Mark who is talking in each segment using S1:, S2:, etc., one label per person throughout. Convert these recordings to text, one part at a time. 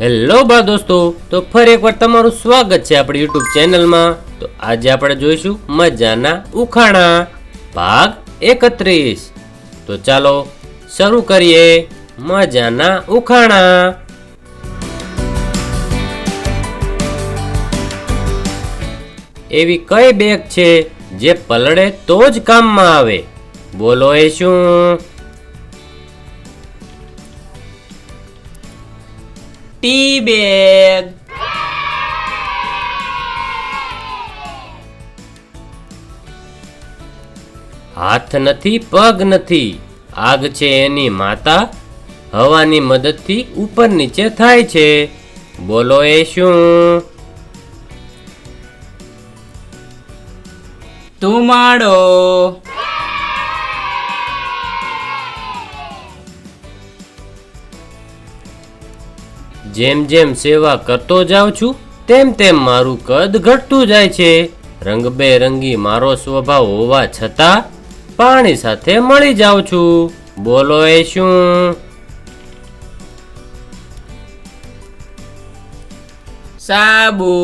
S1: Hello બા દોસ્તો, તો ફરી એકવાર તમારું સ્વાગત છે આપણી યુટ્યુબ ચેનલમાં. તો આજે આપણે જોઈશું મજાના ઉખાણા, ભાગ એકત્રીસ. તો ચાલો શરૂ કરીએ મજાના ઉખાણા. એવી કઈ બેગ છે જે પલળે તો જ કામમાં આવે? બોલો એ શું?
S2: ટી
S1: હાથ નથી, પગ નથી. આગ છે એની માતા. હવાની મદદથી ઉપર નીચે થાય છે. બોલો એ શું?
S2: ધુમાડો
S1: જેમ જેમ સેવા કરતો જાઉં છું, તેમ તેમ મારું કદ ઘટતું જાય છે. રંગબેરંગી મારો સ્વભાવ હોવા છતાં પાણી સાથે મળી જાઉં છું. બોલો એ શું?
S2: સાબુ.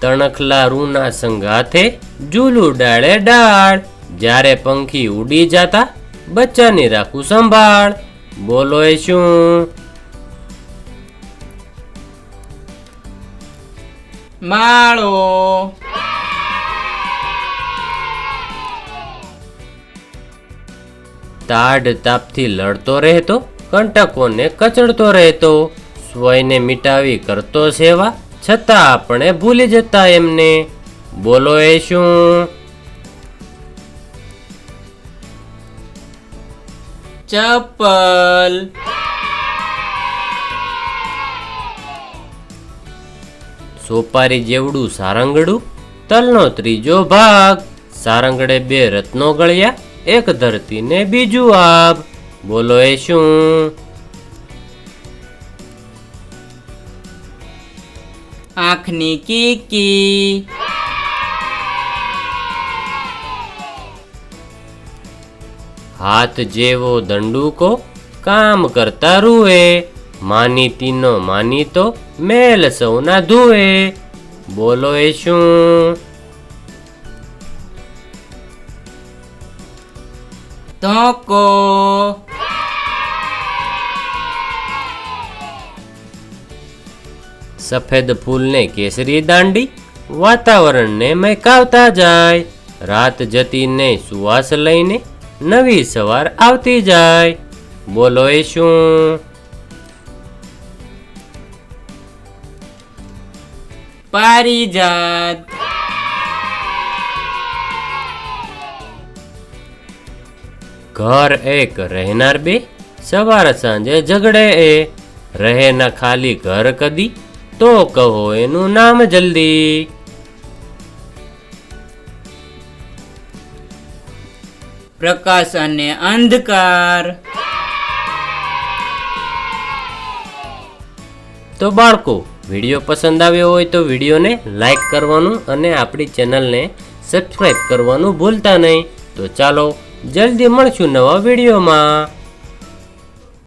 S1: તણખલા રૂના સંગાથે જુલુ ડાળે ડાળ. જ્યારે પંખી ઉડી જાતા બચ્ચાની રાખું સંભાળ. બોલો એ શું?
S2: માળો.
S1: તાડ તાપથી લડતો રહેતો કંટકોને કચડતો રહેતો સ્વયને મિટાવી કરતો સેવા છતાં આપણે ભૂલી જતા એમને. બોલો એ શું?
S2: ચપ્પલ.
S1: સોપારી જેવડું સારંગડું, તલનો ત્રીજો ભાગ. સારંગડે બે રત્નો ગળ્યા, એક ધરતીને બીજું આપ બોલો એ શું?
S2: આંખની કીકી.
S1: હાથ જેવો દંડુકો કામ કરતા રૂએ માનીતીનો માનીતો મેલ સૌના ધુએ. બોલો એ શું?
S2: તકો.
S1: સફેદ ફૂલને કેસરી દાંડી વાતાવરણને મહેકાવતા જાય. રાત જતીને સુવાસ લઈને નવી સવાર આવતી જાય. બોલો એ શું?
S2: પારિજાત.
S1: ઘર એક રહેનાર બે, સવાર સાંજે ઝઘડે એ. રહે ના ખાલી ઘર કદી, તો કહો એનું નામ જલ્દી.
S2: પ્રકાશ અને અંધકાર.
S1: તો બાળકો, વીડિયો પસંદ આવ્યો હોય તો વિડીયોને લાઈક કરવાનું અને આપણી ચેનલને સબસ્ક્રાઈબ કરવાનું ભૂલતા નહીં. તો ચાલો, જલ્દી મળશું નવા વિડીયોમાં.